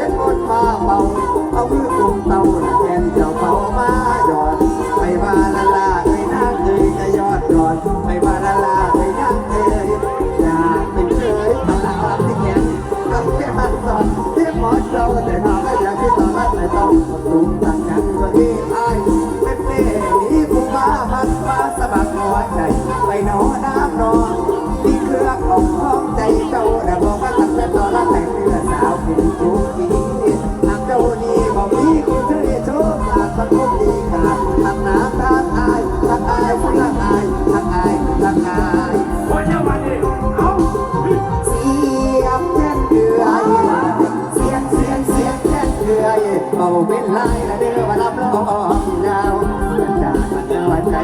สียงคนมาเบาเอามือกุมเตาแทนเจ้าเฝ้ามาหยอดไปมาละลาไปนั่งเอยจะยอดหยอดไปมาละลาไปนั่งเอยอยากเป็นเคยตลาดที่แข็งกับแค่หันสอนเสียหมอนเราแต่หาไม่อยากที่ต้องมาแต่ต้องตุ้มต่างกันวันนี้ เป็นลายละเด้อว่ารับรองดาวจากมันเด้อวันใจ